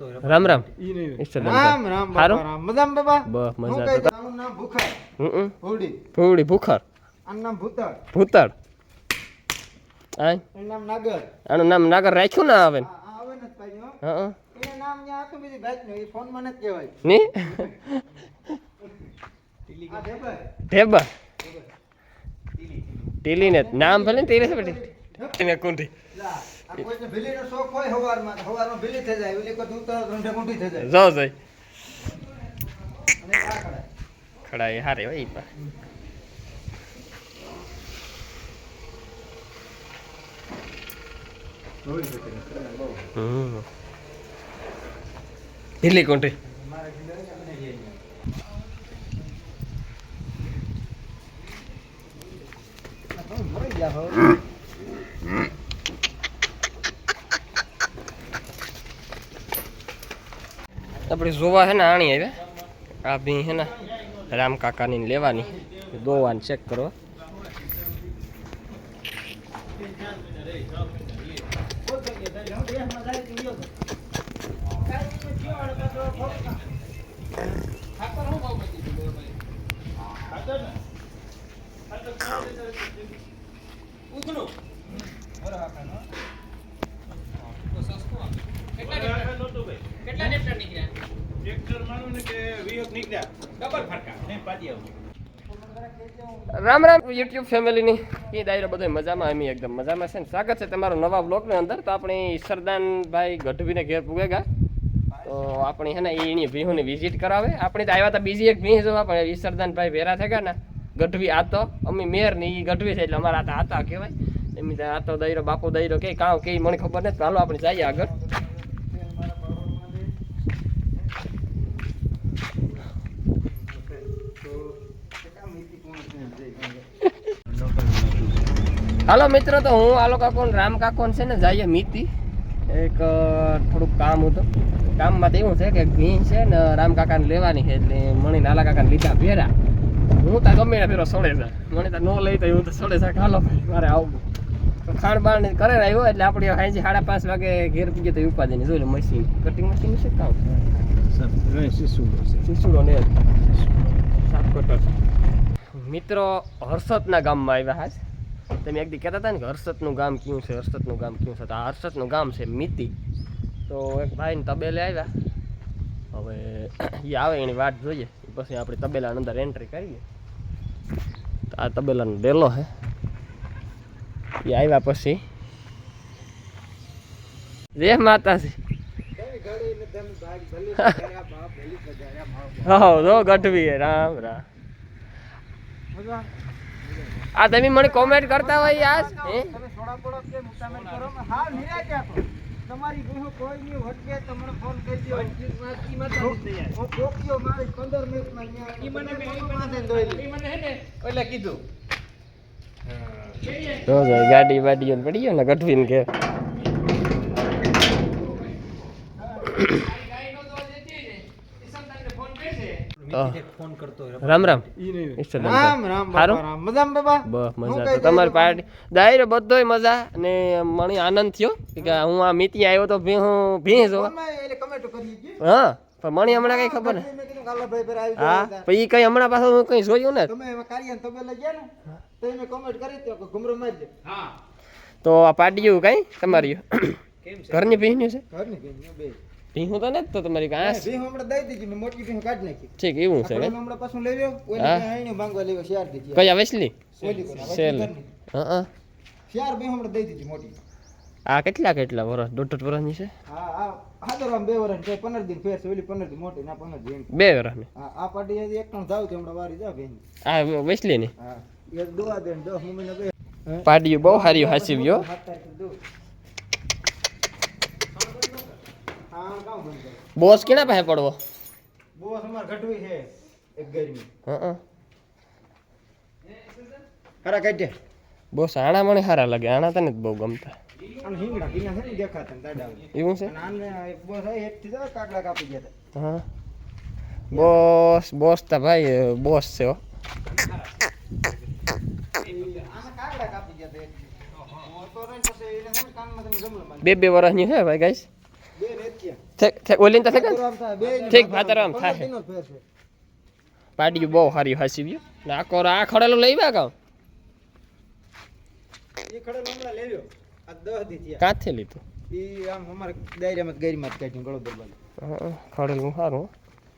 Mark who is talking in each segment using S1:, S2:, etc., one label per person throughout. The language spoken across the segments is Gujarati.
S1: રામ રામ.
S2: રામ રામ રામ. મજામ બાપા?
S1: બસ મજા
S2: નામ ભૂખા
S1: હમ
S2: હોડી
S1: ફૂવડી ભૂખર.
S2: આનું નામ ભૂતળ.
S1: ભૂતળ. આ
S2: એનું નામ નાગર.
S1: આનું નામ નાગર રાખ્યું ના આવે
S2: આવે ને ભાઈ હો એનું નામ ન્યા હતું બીજી ભાઈ નું એ ફોનમાં નથી કહેવાય.
S1: ની? ઢેબા ટીલી ને નામ ભલે ને ટીલી બેટી ને કુંઠી
S2: ભીલી થઈ જાય ઓલી કોઈ ઉતર ધંધે મોટી થઈ જાય.
S1: જો જઈ
S2: અને આ ખડા
S1: ખડા એ હારે હોય ઈ પા ઢીલી
S2: ગયા
S1: આપણે જોવા હે ને આણી આવ્યા આ બી હે ને રામ કાકાની લેવાની. દોવાને ચેક કરવા રામ રામ યુટ્યુબ ફેમિલીની. એ દાયરો બધો મજામાં, અમે એકદમ મજામાં છે ને. સ્વાગત છે તમારો નવા બ્લોગની અંદર. તો આપણે સરદાનભાઈ ગઢવીને ઘેર પૂગેગા. તો આપણે છે ને એની ભીહોની વિઝિટ કરાવે. આપણે તો આવ્યા હતા બીજી એક ભીહ જોવા, પણ ઈશ્વરદાનભાઈ ભેરા થઈ ગયા ને ગઢવી આતો અમે મેર ને એ ગઢવી છે, એટલે અમારા હતા હતા કહેવાય. એમ આતો દાયરો, બાપુ દાયરો કે કાં કે મને ખબર નથી. ચાલો આપણે જઈએ આગળ. હાલો મિત્રો તો હું આલો કાકો રામ કાકો છે ને જઈએ મીતી. એક થોડુંક કામ હતું. કામમાં તો એવું છે કે ઘી છે ને રામ કાકાને લેવાની છે એટલે મણી નાલા કાકાને લીધા ભેરા. હું તો ગમે ફેરો સોળે છે. મણી તો ન લઈ તો હું તો સોળે છે. હાલો મારે આવું. તો ખાણ બાણ કરે આવ્યો એટલે આપણે સાંજે સાડા પાંચ વાગે ઘેર પીએ તો ઉપાધિ જોઈ લે મશીન. કટિંગ મશીન છે કામ? શિશુડો ને સાફ કટર. મિત્રો હર્ષદના ગામમાં આવ્યા હાજ તમે એક દી કહેતા હતા ને કે હર્ષદનું ગામ કયું છે, હર્ષદનું ગામ કયું છે, તો આ હર્ષદનું ગામ છે મિતિ. તો એક ભાઈને તબેલે આવ્યા. હવે એ આવે એની વાટ જોઈએ. પછી આપણે તબેલાની અંદર એન્ટ્રી કરીએ. તો આ તબેલાનો ડેલો છે. એ આવ્યા પછી. જય માતાજી. ગઢવી રામ રામ. આ તમે મને કોમેન્ટ કરતા હોય યાર હે?
S2: તમે થોડા પડો કે મુકામેન્ટ કરો? હા નિરાય ક્યાં તો. તમારી બહેનો કોઈ નહીં વટકે તમને ફોન કરી દો હું પોક્યો મારી 15 મિનિટમાં અહીંયા ઈ મને મે એટલે કીધું.
S1: તો જો ગાડી વાડી ને પડી ગયો ને ગઢવીને ઘેર તો
S2: ફોન કરતો
S1: રામ રામ.
S2: ઈ નહીં
S1: ઈષ્ટદેવ
S2: રામ રામ મજામાં
S1: મજા. તો તમારી પાર્ટી દાયરો બધોય મજા અને મને આનંદ થયો કે હું આ મિતિ આવ્યો તો ભી હું ભી જો. હા પણ મને હમણાં કઈ ખબર ને
S2: મેં કીધું કાલા ભાઈ પર આવી
S1: હા પછી કઈ હમણાં પાછું હું કઈ જોયું ને
S2: તમે કાર્ય તમે લઈ ગયા ને? તો એને કમેન્ટ કરી દો કે મારી દે.
S1: તો આ પાર્ટીયું કઈ તમારી? ઘરની ભીહની છે?
S2: ઘરની ભેંસ બે.
S1: ભીહું તો ને તો તમારી કાંસ
S2: ભેંસ હમણાં દઈ દીધી મેં મોટી કાઢી નાખી.
S1: ઠીક એવું છે
S2: હમણાં પાછું લઈ લ્યો ઓલી હાઈણી માંગવા લેવા શેર દીધી.
S1: કયા વેસલી?
S2: ઓલી
S1: સેલ હા હા.
S2: શેર ભેંસ હમણાં દઈ દીધી મોટી.
S1: આ કેટલા કેટલા વર્ષ દોઢ દોઢ વર્ષની છે?
S2: હા હા હાદરવામાં બે વર્ષ છે પંદર દિન ફેર છે ઓલી પંદર દિન મોટી ના પંદર દિન
S1: બે વર્ષની
S2: આ પાટી એક ત્રણ જાવ તો હમણાં વારી જા ભેંસ
S1: આ વેસલીની?
S2: હા એક દોવા દે દો દસ મમ્મીને બે.
S1: બહુ સારી હાસી ગયો
S2: સાત તારીખે દો. હા કામ બંધ કરો
S1: બોસ કેના પાસે પડવો?
S2: બોસ અમાર ઘટવી છે એક ગરમી.
S1: હા
S2: ખરા કાઢે
S1: બોસ આણા મને સારા લાગે આણા તને જ બહુ ગમતા.
S2: અને હિંગડા ભીના છે ને દેખાતા ને દાડા
S1: એવું છે?
S2: આને એક બોસ હોય એક થી કાકડા કાપી ગયા હતા.
S1: હા. બોસ બોસ તા ભાઈ બોસ છે હો. બે બે વર્ષની છે ભાઈ ગાઈસ.
S2: બે ને એક થયા.
S1: ઠેક ઠેક ઓલી તો ઠેક
S2: ભાદરવા થાય.
S1: પાડ્યું બહુ સારી હાસી ગયું ને આ કોર આ ખડેલું લઈ વ્યા કાં
S2: ઈ ખડેલો હમણાં લઈ લ્યો. આ દસ દી થયા.
S1: કાંથી લીધું
S2: ઈ આમ અમારે દાયરામાં ગેરીમાં કાઢ્યું ગળોદર બાજુ.
S1: હં, ખડેલું સારું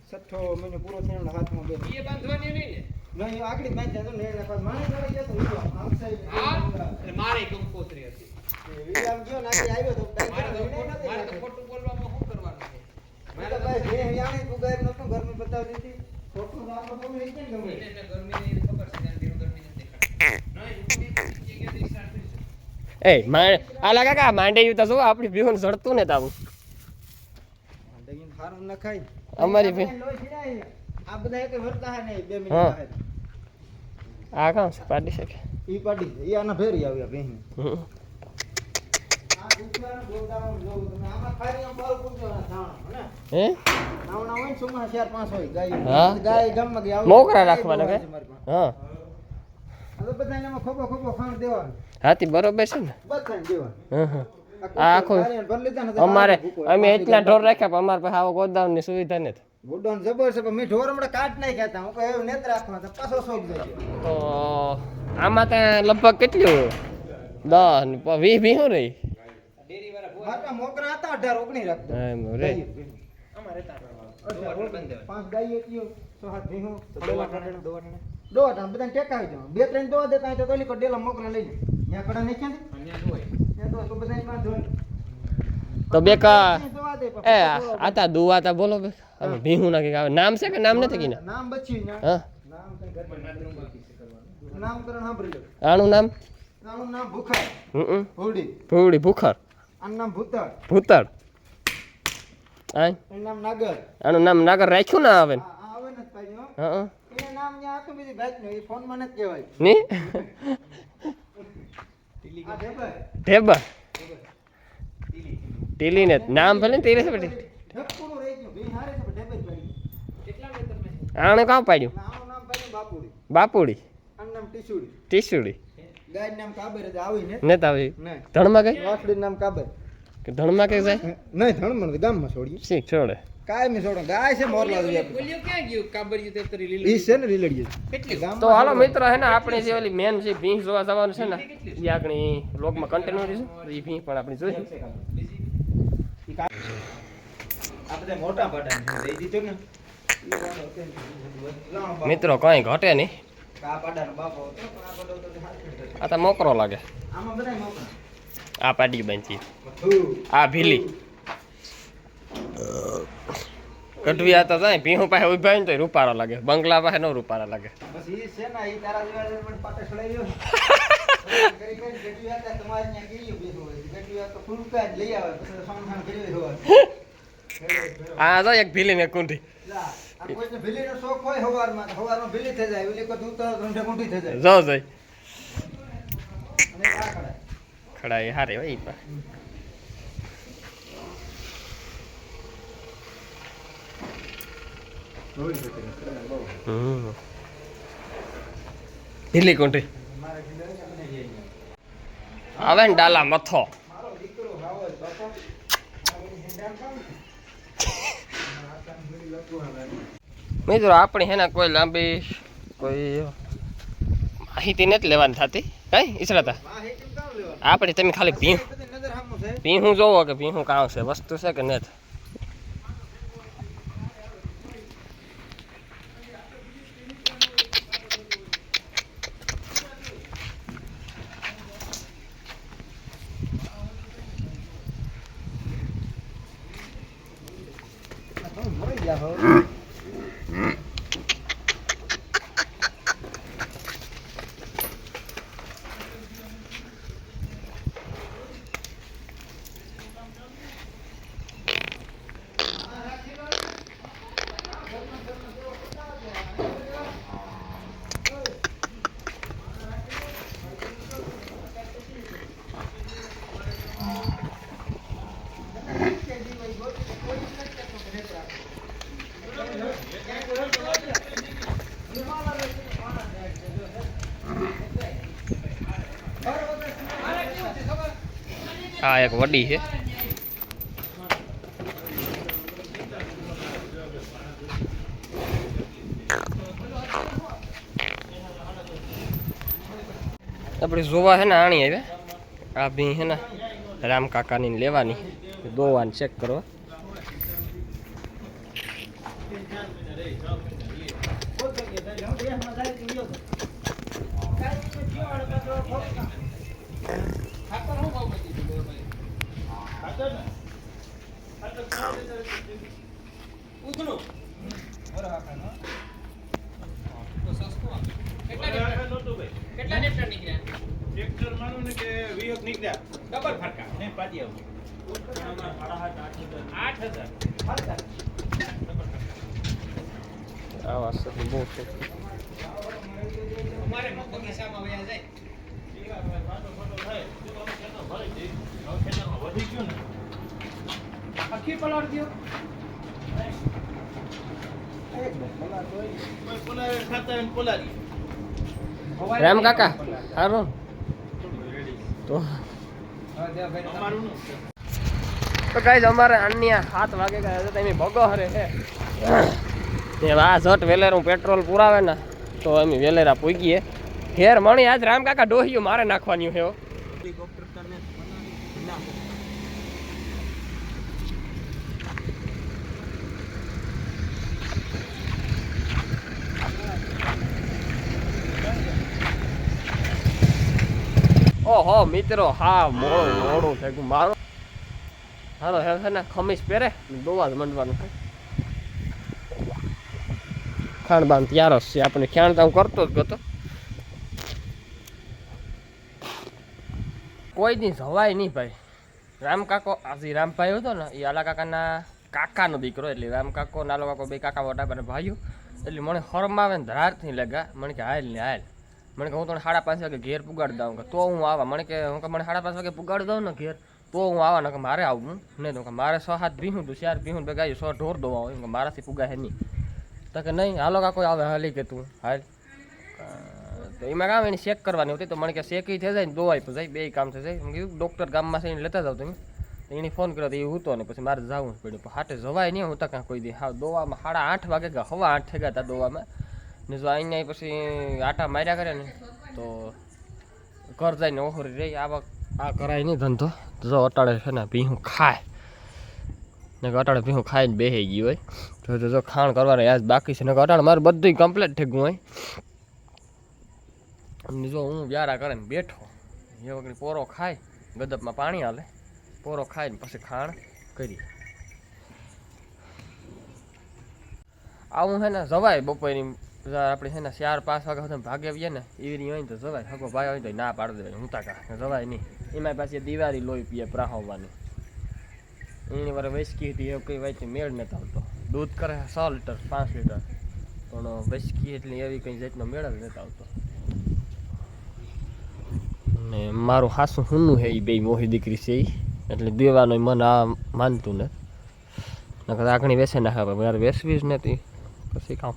S2: છઠ્ઠો મહિનો પૂરો થયો ને હાથમાં બે નહીં, ઈ આગળ જ બાંધી ને પાછું માણસ વાળી જતો આમ side.
S3: મારે કંકોત્રી હતી
S2: ઈ ગયો ને આવ્યો તો
S3: મારે તો
S2: દાયરા
S3: ખોટું- મારે તો
S2: નથી
S3: ખોટું બોલવામાં શું કરવાનું છે
S2: મેં તો ભાઈ જે યાણી તું ગાયબ નતો ઘરમાં બતાવતી હતી. ખોટું તો આપણે બોલવું ગમે?
S3: એને એને ગરમીની ખબર છે ત્યાં ગરમી નથી. નહીં, છે.
S1: એ માં આ લાગે કે આ માંડે તો શું આપણી બિહોન સડતું ને તાવું
S2: દહીં હારું ન ખાય.
S1: અમારી ભી-
S2: આ બધા એક વર્તા હે નહીં, બે મિનિટ
S1: હા. આ કામ છે પાડી શકે
S2: ઈ પાડી. ઈ આના ફેરી આવ્યા આ દુધિયાનું
S1: મોકરા રાખવાના કે. હા. હાથી બરોબર છે ને. હં હં. આખું-
S2: ને
S1: અમારે અમે એટલા ઢોર રાખ્યા પણ અમારે પાસે આવો ગોદામની સુવિધા નથી.
S2: ગુડોન જબર છે પણ મેં ઢોર હમણાં કાટ નહીં ખાતા હું કહું નેત રાખવા તો પાછો શોખ જાય.
S1: તો આમાં ત્યાં લગભગ કેટલું? દસ ને વીસ વીસ રહી?
S3: ડેરીવાળા
S2: મારા મોકરા હતા અઢાર ઓગણીસ રાખતો
S1: એમ રે.
S3: અમારે.
S2: પાંચ ગાય થયો છ સાત ભીહું
S3: દોવા ટાણે, દોવા ટાણે.
S2: દોવા ટાણ બધાને ટેકા આવી જાવ બે ત્રણ દોવા દેતા તો કોઈ ડેલા મોકરા લઈ લે. ત્યાં કડા નહીં ક્યાં તો બધાને પાંચ.
S1: તો બે કા
S2: દોવા દે પણ
S1: એ આતા દુવા તા બોલો બે. હવે ભીહુ ના કે આવે. નામ છે કે નામ નથી કીના?
S2: નામ બચી ના
S1: હા.
S2: નામ. કઈ ઘરમાં નામકરણ સાંભળી લો.
S1: આનું નામ?
S2: આનું નામ ભૂખર.
S1: હમ
S2: ભૂડી
S1: ભૂડી ભૂખર.
S2: આનું નામ ભૂતળ.
S1: ભૂતળ?
S2: નામ નાગર.
S1: આનું નામ નાગર રાખ્યું ના આવે
S2: આવે ને પાડી હા. એનું નામ ત્યાં આખું બીજી ભાઈ એ ફોનમાં નથી કહેવાય.
S1: ની? ઢેબા ટીલી ને નામ ભલે ને તીરે છે બેટી
S2: ઢબકુનું રહી ગયું. ભઈ હારે છે પણ જ પડી.
S3: કેટલા વેતન છે?
S1: આણે કાં પાડ્યું?
S2: નામ પાડ્યું બાપુડી.
S1: બાપુડી.
S2: આનું નામ ટીસુડી.
S1: ટીસુડી.
S2: ગાયનું નામ કાબર જ આવી ને?
S1: ને. તાવી ધણમાં કઈ?
S2: વાસળીનું નામ કાબર.
S1: કે ધણમાં કઈ જાય
S2: નહીં ધણમાં ગામમાં છોડ્યું.
S1: શીખ છોડે.
S2: કાયમી છોડો. ગાય છે મોરલા જેવી
S3: બોલ્યો ક્યાં ગયું? કાબરિયું તે તરી
S2: ઈ છે ને રીલડીએ.
S3: કેટલી?
S2: ગામમાં
S1: તો હાલો મિત્ર હે ને આપણે જે ઓલી મેન છે ભીંસ જોવા જવાનું છે ને એ આપણી લોકમાં કન્ટેનર છે એ ભીંસ પણ આપણે જોઈશું
S2: મોટા દઈ દીધું ને.
S1: મિત્રો કઈ ઘટે નહીં.
S2: આ તો
S1: મોકરો લાગે. આ પાડી બાંધી. આ ભીલી. કઢવી આતા જાય ભીહું પાસે ઊભા ને તો રૂપારો લાગે. બંગલા પાસે નો રૂપારા લાગે.
S2: આ તો ફૂલકા જ લઈ આવે પછી સામસામ કરી હોય.
S1: આ તો એક ભીલી ને કુંઠી
S2: જા, આ કોઈને ભીલીનો શોખ હોય હવારમાં તો હવારમાં ભીલી થઈ જાય ઓલી કોઈ ઉતરો તો ઊંધે ઊંધી થઈ જાય
S1: જો જોઈ
S2: અને આ ખડાય.
S1: ખડા એ હારે હોય ઈ પણ. હમ. ભીલી કુંઠી
S2: મારે કીધું છે ને એ.
S1: આવે ને ડાલા મથો મિત્રો આપણે હેના કોઈ લાંબી કોઈ માહિતી નથી લેવાની થતી કઈ ઈસરાતા? આપણે તમે ખાલી ભીં
S2: આ બધી નજર સામું છે.
S1: ભીહું જોવો કે ભીહું કાં છે વસ્તુ છે કે નથી આ એક વડી છે. આપણે જોવા છે ને આણી આવ્યા આ બી છે ને રામ કાકાની લેવાની. દોવાની ચેક કરવા
S3: કેટલા નેપટા નીકળ્યા
S4: ટ્રેક્ટર માનું કે વીયક નીકળ્યા
S3: ડબલ ફરકા
S4: ને પાડી આવું
S3: આઠ હજાર
S1: આ વાસ્તુ બહુ છે.
S3: અમારે બગીચામાં વયા જાય.
S4: કોઈ
S1: રામ કાકા સારું તો. તો ગાઈઝ અમારે અન્ય સાત વાગે ગયા ભગો હરે છે. આ ઝટ વેલેરું પેટ્રોલ પુરાવે ને, તો અમે વેલેરા પૂગીએ. ઘેર મણી, આજ રામ કાકા ડોહ્યું મારે નાખવાની છે હો. ઓહો, મિત્રો, હા, મોડું મોડું થઈ ગયું. મારું હાલો હે છે ને, ખમીસ પહેરે? દોવા જ મંડવાનું છે ખાણ બાંધ તૈયાર છે. આપણે ખ્યાણ તો હું કરતો જ ગતો કોઈ દી જવાય નહીં ભાઈ. રામ કાકો, આજે રામભાઈ હતો ને, એ આલા કાકાના કાકાનો દીકરો, એટલે રામ કાકો નાલો કાકો બે કાકા મોટા બને ભાઈઓ. એટલે મને હરમાવે ને ધરારથી લગા, મને કે હાલ ને હાલ. મને કે હું તને સાડા પાંચ વાગે ઘેર પુગાડી દઉં, કે તો હું આવા. મને કે, હું કે મને સાડા પાંચ વાગે પુગાડી દઉં ને ઘેર, તો હું આવા. કે મારે આવું નહીં તો કે મારે સો હાથ ભીહું તું, ચાર ભીહું ભેગા સો ઢોર દોવા હોય કે મારાથી પુગા નહીં. તો કે નહીં, હાલો કાકો, આવે હાલી કે તું, હાલ. તો એમાં કામ એને ચેક કરવાની હતી તો મને કે શેકી થઈ જાય ને દોવાઈ પણ જાય બે કામ થઈ જાય. મેં કીધું ડૉક્ટર ગામમાં એને લેતા જાવ તમે. એને ફોન કર્યો તો એ હતો ને પછી મારે જવું જ પડ્યું. હાટે જવાય નહીં, હું તો કાંઈ કોઈ દે. હા, દોવામાં સાડા આઠ વાગે ગયા હવા આઠ થઈ ગયા હતા દોવામાં. ને જો અહીંયા પછી આટા માર્યા કરે ને, તો ઘર જઈને ઓહરી રહી. આવા આ કરાય નહીં ધંધો. જો અટાડે છે ને ભીહું ખાય. ને અટાળે ભીહું ખાઈને બેસી ગયું હોય. તો જો ખાણ કરવાનો યાદ બાકી છે. ને અટાળે મારે બધું કમ્પ્લીટ થઈ ગયું હોય. જો હું વ્યારા કરે ને બેઠો, એ વખતે પોરો ખાય, ગદપમાં પાણી હાલે પોરો ખાઈને પછી ખાણ કરી આવું છે ને જવાય બપોરની આપણે છે ને ચાર પાંચ વાગ્યા સુધી ભાગે આવીએ ને, એવી રીતે હોય ને તો જવાય. હકો ભાઈ હોય તો ના પાડી દેવાય, હું તાકા જવાય નહીં. એમાં પાછી દિવાળી લોહી પીએ પ્રાહવવાની. એની વાર વૈસકી હતી, એવું કંઈ વાંચી મેળ નતો આવતો. દૂધ કરે છ લીટર, પાંચ લીટર. પણ વૈસકી એટલે એવી કંઈ જાતનો મેળ જ નતો આવતો. ને મારું હાસું હુંનું છે એ બે મોહી દીકરી છે એ એટલે દેવાનું મન આ માનતું ને નકર આગણી વેસે નાખે મારે વેસવી જ નથી. પછી કામ.